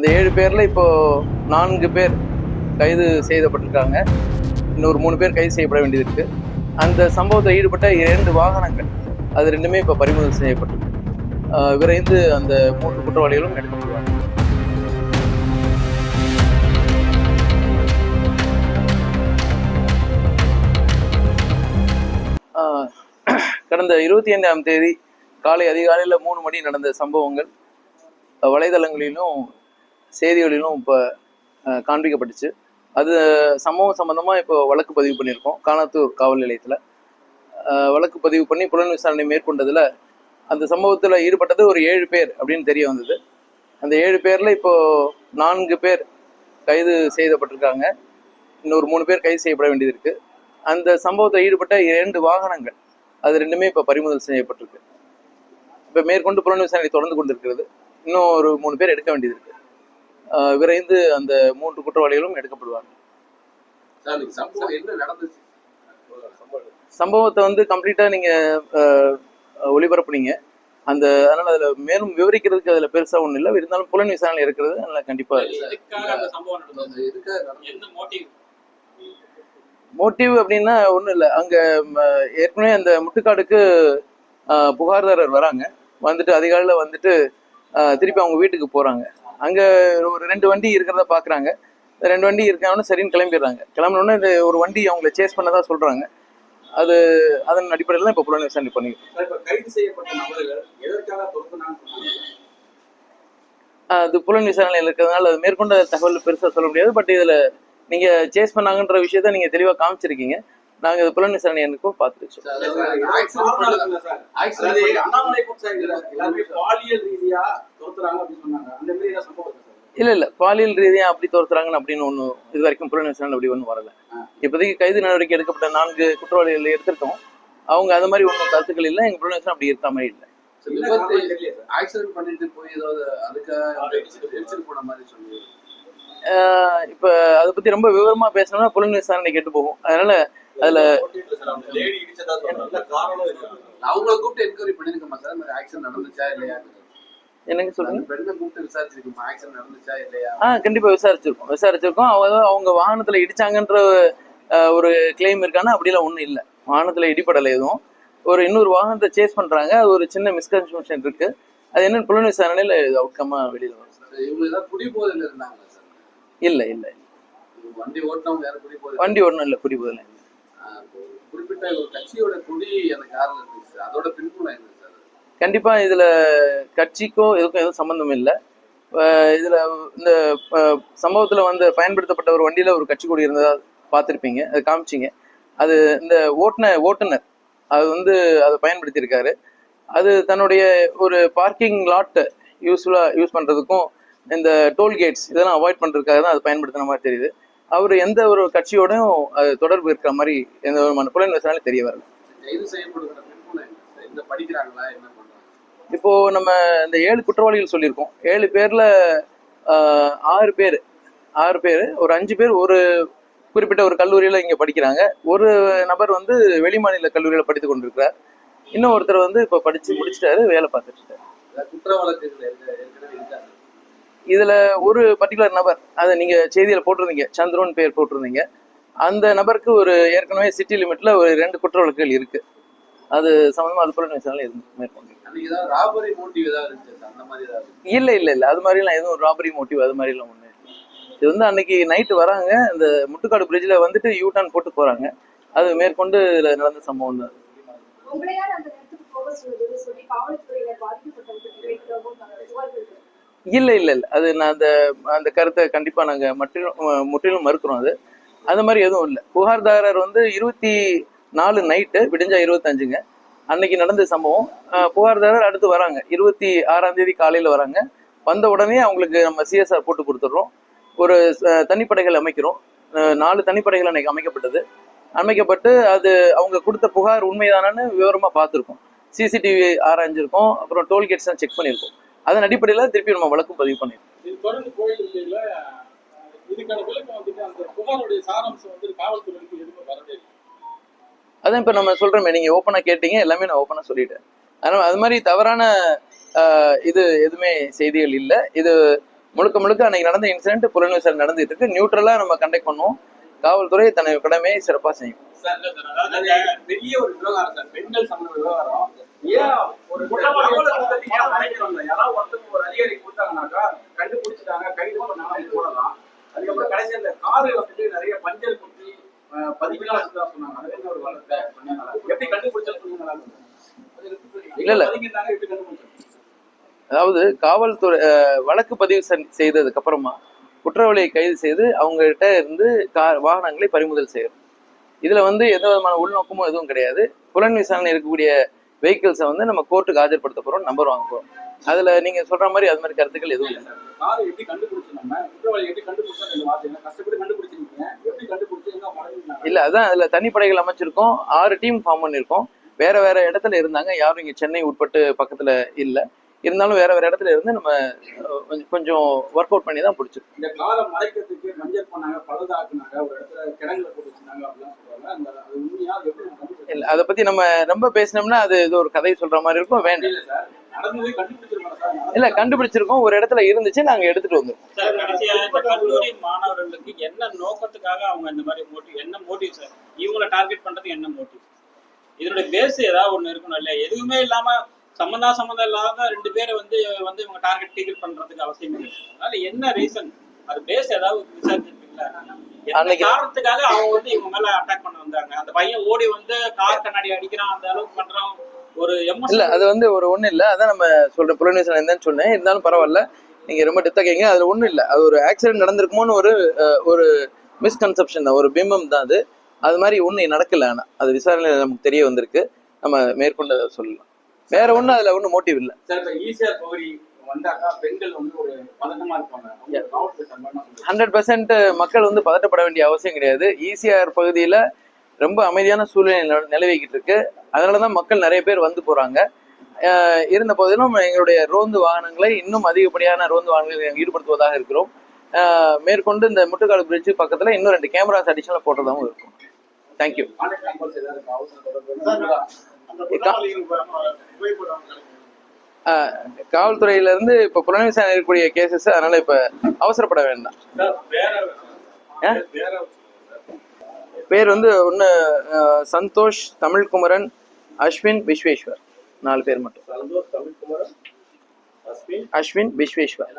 அந்த ஏழு பேரில் இப்போ நான்கு பேர் கைது செய்யப்பட்டிருக்காங்க. இன்னொரு மூணு பேர் கைது செய்யப்பட வேண்டியது இருக்குது அந்த சம்பவத்தில் ஈடுபட்ட இரண்டு வாகனங்கள் அது ரெண்டுமே இப்போ பறிமுதல் செய்யப்பட்டிருக்கு. விரைந்து அந்த மூன்று குற்றவாளிகளும் எடுக்கப்படுவாங்க கடந்த இருபத்தி ஐந்தாம் தேதி காலை அதிகாலையில் மூணு மணி நடந்த சம்பவங்கள் வலைதளங்களிலும் செய்திகளிலும் இப்போ காண்பிக்கப்பட்டுச்சு. அது சம்பவம் சம்பந்தமாக இப்போ வழக்கு பதிவு பண்ணியிருக்கோம். காணத்தூர் காவல் நிலையத்தில். வழக்கு பதிவு பண்ணி புலன் விசாரணை மேற்கொண்டதில் அந்த சம்பவத்தில் ஈடுபட்டது ஒரு ஏழு பேர் அப்படின்னு தெரிய வந்தது. அந்த ஏழு பேரில் இப்போது நான்கு பேர் கைது செய்யப்பட்டிருக்காங்க. இன்னொரு மூணு பேர் கைது செய்யப்பட வேண்டியது இருக்குது அந்த சம்பவத்தில் ஈடுபட்ட இரண்டு வாகனங்கள். அது ரெண்டுமே இப்போ பறிமுதல் செய்யப்பட்டிருக்கு. இப்போ மேற்கொண்டு புலன் விசாரணை தொடர்ந்து கொண்டிருக்கிறது. இன்னும் ஒரு மூணு பேர் எடுக்க வேண்டியது இருக்குது விரைந்து அந்த மூன்று குற்றவாளிகளும் நடந்துச்சு? சம்பவத்தை வந்து கம்ப்ளீட்டா நீங்க ஒளிபரப்புனீங்க. அந்த அதனால அதுல மேலும் விவரிக்கிறதுக்கு அதுல பெருசா ஒண்ணும் இல்லை. இருந்தாலும் புலன் விசாரணை இருக்கிறது. அதனால கண்டிப்பா மோட்டிவ் அப்படின்னா ஒண்ணும் இல்லை. அங்க ஏற்கனவே அந்த முட்டுக்காடுக்கு புகார்தாரர் வராங்க. வந்துட்டு அதிகாலையில வந்துட்டு திருப்பி அவங்க வீட்டுக்கு போறாங்க. அங்க ஒரு ரெண்டு வண்டி இருக்கிறத பாக்குறாங்க. ரெண்டு வண்டி இருக்காங்கன்னு சரின்னு கிளம்பிடுறாங்க. கிளம்பினோடனே இது ஒரு வண்டி அவங்கள சேஸ் பண்ணதா சொல்றாங்க. அது அதன் அடிப்படையில் தான் இப்போ புலன் விசாரணை பண்ணி அது புலன் விசாரணையில் இருக்கிறதுனால அது மேற்கொண்ட தகவல் பெருசாக சொல்ல முடியாது. பட் இதில் நீங்கள் சேஸ் பண்ணாங்கன்ற விஷயத்த நீங்கள் தெளிவாக காமிச்சிருக்கீங்க. நாங்கள் இது புலன் விசாரணை. எனக்கும் பார்த்துருச்சோம் ரீதியா இல்லை இல்லை. பாலியல் ரீதியாக அப்படி தோர்த்துறாங்கன்னு அப்படின்னு ஒன்றும் இது வரைக்கும் புலன் விசாரணை அப்படி ஒன்றும் வரல. இப்போதைக்கு கைது நடவடிக்கை எடுக்கப்பட்ட நான்கு குற்றவாளிகள் எடுத்திருக்கோம். அவங்க அது மாதிரி ஒன்றும் கருத்துக்கள் இல்லை. எங்கள் புலன் விசாரணை அப்படி இருக்க மாதிரி இல்லை. ஆக்சிடென்ட் பண்ணிட்டு போய் ஏதாவது அதுக்காக எரிச்சல் போன மாதிரி சொல்லி. ஆஹ் இப்போ அதை பற்றி ரொம்ப விவரமாக பேசணும்னா புலன் விசாரணை கெட்டு போகும். அதனால அதுல அவங்கள கூப்பிட்டு என்கொயரி பண்ணிருக்கோமா சார்? இந்த ஆக்சிடென்ட் நடந்துச்சா இல்லையா? என்னங்க சொல்லுங்க பெண்ணை கூப்பிட்டு விசாரிச்சிருக்கோமா? ஆக்சிடென்ட் நடந்துச்சா இல்லையா? ஆ கண்டிப்பா விசாரிச்சிருக்கோம். விசாரிச்சிருக்கோம். அவங்க அவங்க வாகனத்துல இடிச்சாங்கன்ற ஒரு கிளைம் இருக்கானா? அப்படிலாம் ஒண்ணும் இல்லை. வாகனத்துல இடிப்படலை எதுவும். ஒரு இன்னொரு வாகனத்தை சேஸ் பண்றாங்க. அது ஒரு சின்ன மிஸ்கன்செப்ஷன் இருக்கு. அது என்னன்னு புலன் விசாரணையில அவுட்கமா வெளியில வரும் இல்ல இல்ல வண்டி ஒண்ணும் இல்ல இப்போ ஒரு குறிப்பிட்ட ஒரு கட்சியோட கொடி அந்த காரில் இருந்துச்சு அதோட பின்புலம் என்ன கண்டிப்பா இதுல கட்சிக்கும் இதுக்கும் எதுவும் சம்பந்தம் இல்லை. இதில் இதுல இந்த சம்பவத்தில் சம்பவத்துல வந்து பயன்படுத்தப்பட்ட ஒரு வண்டியில ஒரு கட்சி கொடி இருந்ததா பார்த்துருப்பீங்க அது காமிச்சிங்க. அது இந்த ஓட்டுன ஓட்டுநர் அது வந்து அதை பயன்படுத்தியிருக்காரு. அது தன்னுடைய ஒரு பார்க்கிங் லாட்டை யூஸ்ஃபுல்லா யூஸ் பண்றதுக்கும் இந்த டோல்கேட்ஸ் இதெல்லாம் அவாய்ட் பண்ணுறதுக்காக தான் அது பயன்படுத்தின மாதிரி தெரியுது. அவர் எந்த ஒரு கட்சியோடையும் தொடர்பு இருக்கிற மாதிரி எந்த விதமான புலன் விசாரணை தெரிய வரல. இப்போ நம்ம இந்த ஏழு குற்றவாளிகள் சொல்லியிருக்கோம். ஏழு பேர்ல ஆஹ், ஆறு பேர் ஆறு பேர் ஒரு அஞ்சு பேர் ஒரு குறிப்பிட்ட ஒரு கல்லூரியில இங்க படிக்கிறாங்க. ஒரு நபர் வந்து வெளிமாநில கல்லூரியில படித்து கொண்டிருக்கிறார். இன்னும் ஒருத்தர் வந்து இப்போ படிச்சு முடிச்சிட்டாரு வேலை பார்த்துட்டு இருக்காரு. இதுல ஒரு பர்டிகுலர் நபர் அதை நீங்க செய்தியில போட்டிருந்தீங்க சந்திரன் பேர் போட்டிருந்தீங்க. அந்த நபருக்கு ஒரு ஏற்கனவே சிட்டி லிமிட்ல ஒரு ரெண்டு குற்ற வழக்குகள் இருக்கு. அது சம்பந்தமா அது புலன் விசாரணை இருந்து மேற்கொண்டு ராபரி மோட்டிவ் ஏதாவது இருந்துச்சு சார்? அந்த மாதிரி ஏதாவது இல்ல இல்ல இல்ல. அது மாதிரிலாம் எதுவும் ராபரி மோட்டிவ் அது மாதிரிலாம் ஒண்ணு இல்ல. இது வந்து அன்னைக்கு நைட்டு வராங்க. இந்த முட்டுக்காடு பிரிட்ஜ்ல வந்துட்டு யூ டர்ன் போட்டு போறாங்க. அது மேற்கொண்டு இதுல நடந்த சம்பவம் தான். உங்களையால் அந்த இடத்துக்கு போக சொல்லி காவல்துறையினர் பாதிக்கப்பட்டவர்களுக்கு இல்ல இல்ல இல்ல. அது நான் அந்த அந்த கருத்தை கண்டிப்பா நாங்க முற்றிலும் முற்றிலும் மறுக்கிறோம் அது. அது மாதிரி எதுவும் இல்லை. புகார்தாரர் வந்து இருபத்தி நாலு நைட்டு விடிஞ்சா இருபத்தஞ்சுங்க. அன்னைக்கு நடந்த சம்பவம். அஹ் புகார்தாரர் அடுத்து வராங்க. இருபத்தி ஆறாம் தேதி காலையில வராங்க. வந்த உடனே அவங்களுக்கு நம்ம சிஎஸ்ஆர் போட்டு கொடுத்துட்றோம். ஒரு தனிப்படைகள் அமைக்கிறோம். நாலு தனிப்படைகள் அன்னைக்கு அமைக்கப்பட்டது. அமைக்கப்பட்டு அது அவங்க கொடுத்த புகார் உண்மைதானு விவரமா பார்த்துருக்கோம். சிசிடிவி ஆராய்ஞ்சிருக்கோம். அப்புறம் டோல்கேட்ஸ்லாம் செக் பண்ணியிருக்கோம். அதன் அடிப்படையில் திருப்பி நம்ம வழக்கு பதிவு இல்லை அதான் இப்போ நம்ம சொல்கிறோமே நீங்கள் ஓப்பனாக கேட்டீங்க எல்லாமே நான் ஓப்பனாக சொல்லிட்டேன் அதனால் அது மாதிரி தவறான இது எதுவுமே செய்திகள் இல்லை இது முழுக்க முழுக்க அன்னைக்கு நடந்த இன்சிடென்ட் புலன் விசாரணை நடந்துட்டு இருக்கு நியூட்ரலா நம்ம கண்டக்ட் பண்ணுவோம் காவல்துறை தன்னை கடமையை சிறப்பா செய்யும் பெரிய ஒரு விவகாரம் பெண்கள் சம்பந்த விவகாரம் ஒரு இல்ல? யாராவது ஒருத்தருக்கு ஒரு அதிகாரி கொடுத்தாங்கன்னாக்கா கண்டுபிடிச்சிட்டாங்க கைது பண்ணாங்க போடலாம். அதுக்கப்புறம் கடைசி அந்த காரு வந்துட்டு நிறைய பஞ்சர் குத்தி அஹ், பதிவுலாம் வச்சுதான் சொன்னாங்க. அது என்ன ஒரு வழக்கை பண்ணாங்களா? எப்படி கண்டுபிடிச்சா சொன்னீங்களா? இல்ல, இல்ல. பதிங்கிருந்தாங்க எப்படி கண்டுபிடிச்சாங்க அதாவது காவல்துறை வழக்கு பதிவு செய்ததுக்கு அப்புறமா குற்றவாளியை கைது செய்து அவங்ககிட்ட இருந்து கார் வாகனங்களை பறிமுதல் செய்யும் இதுல வந்து எந்த விதமான உள்நோக்கமும் எதுவும் கிடையாது. புலன் விசாரணை இருக்கக்கூடிய வெஹிக்கிள்ஸை வந்து நம்ம கோர்ட்டுக்கு ஆஜர்படுத்த போறோம் நம்பர் வாங்க போறோம். அதுல நீங்க சொல்ற மாதிரி அது மாதிரி கருத்துக்கள் எதுவும் இல்லை. இல்ல அதான் அதுல தனிப்படைகள் அமைச்சிருக்கோம். ஆறு டீம் ஃபார்ம் பண்ணிருக்கோம் வேற வேற இடத்துல இருந்தாங்க. யாரும் இங்க சென்னை உட்பட்டு பக்கத்துல இல்ல. இருந்தாலும் வேற வேற இடத்துல இருந்து நம்ம கொஞ்சம் ஒர்க் அவுட் பண்ணி தான் பிடிச்சிருக்கோம். இந்த காரை மறைக்கிறதுக்கு மஞ்சள் பண்ணாங்க பழுதாக்குனாங்க ஒரு இடத்துல கிடங்குல போட்டு வச்சிருந்தாங்க அப்படிலாம் சொல்றாங்க அந்த அது உண்மையா? அது எப்படி நம்ம கண்டுபிடிச்சோம்? இல்ல அதை பத்தி நம்ம ரொம்ப பேசினோம்னா அது இது ஒரு கதை சொல்ற மாதிரி இருக்கும் வேண்டாம். இல்ல கண்டுபிடிச்சிருக்கோம் சார்? இல்ல கண்டுபிடிச்சிருக்கோம். ஒரு இடத்துல இருந்துச்சு நாங்க எடுத்துட்டு வந்தோம் மாணவர்களுக்கு என்ன நோக்கத்துக்காக அவங்க இந்த மாதிரி மோட்டிவ் என்ன மோட்டிவ் சார்? இவங்கள டார்கெட் பண்றதுக்கு என்ன மோட்டிவ் இதனுடைய பேஸ் ஏதாவது ஒண்ணு இருக்கணும் இல்லையா? எதுவுமே இல்லாம சம்மந்தா சம்மந்தம் இல்லாத ரெண்டு பேரை வந்து வந்து இவங்க டார்கெட் டீகல் பண்றதுக்கு அவசியம் இல்லை. அதனால என்ன ரீசன் அது பேஸ் ஏதாவது விசாரிச்சிருக்கீங்களா அன்னைக்கு- காரணத்துக்காக அவங்க வந்து இவங்க மேல அட்டாக் பண்ண வந்தாங்க? அந்த பையன் ஓடி வந்து கார் கண்ணாடி அடிக்கிறான் அந்த அளவுக்கு பண்றான். ஒரு இல்ல அது வந்து ஒரு ஒண்ணு இல்ல. அதான் நம்ம சொல்ற புலனேசன் என்னன்னு சொன்னேன். இருந்தாலும் பரவாயில்ல. நீங்க ரொம்ப டெத்தா கேங்க அதுல ஒண்ணும் இல்ல. அது ஒரு ஆக்சிடென்ட் நடந்திருக்குமோன்னு ஒரு ஒரு மிஸ்கன்செப்ஷன் தான். ஒரு பிம்பம் தான் அது. அது மாதிரி ஒண்ணு நடக்கல ஆனா. அது விசாரணையில நமக்கு தெரிய வந்திருக்கு. நம்ம மேற்கொண்டு சொல்லலாம். வேற ஒண்ணும் அதுல ஒண்ணும் மோட்டிவ் இல்ல. ஹண்ட்ரட் பர்சன்ட் மக்கள் வந்து பதட்டப்பட வேண்டிய அவசியம் கிடையாது. ஈசிஆர் பகுதியில ரொம்ப அமைதியான சூழ்நிலை நில- நிலவிக்கிட்டு இருக்கு. அதனாலதான் மக்கள் நிறைய பேர் வந்து போறாங்க. அஹ் இருந்த போதிலும் எங்களுடைய ரோந்து வாகனங்களை இன்னும் அதிகப்படியான ரோந்து வாகனங்களை ஈடுபடுத்துவதாக இருக்கிறோம். மேற்கொண்டு இந்த முட்டுக்காடு பிரிட்ஜ் பக்கத்துல இன்னும் ரெண்டு கேமராஸ் அடிஷனல் போட்டதாகவும் இருக்கும். தேங்க்யூ கான்டாக்ட் நம்பர்ஸ் ஏதாவது இருக்கா? அவசர தொடர்பு அந்த குற்றவாளிகள் புகைப்படம் காவல்துறையில இருந்து இப்ப புலன் விசாரணை இருக்கக்கூடிய கேசஸ் அதனால இப்ப அவசரப்பட வேண்டாம். பேர் வந்து ஒன்று சந்தோஷ் தமிழ்குமரன் அஸ்வின் விஸ்வேஸ்வர். நாலு பேர் மட்டும். அஸ்வின். விஸ்வேஸ்வர்.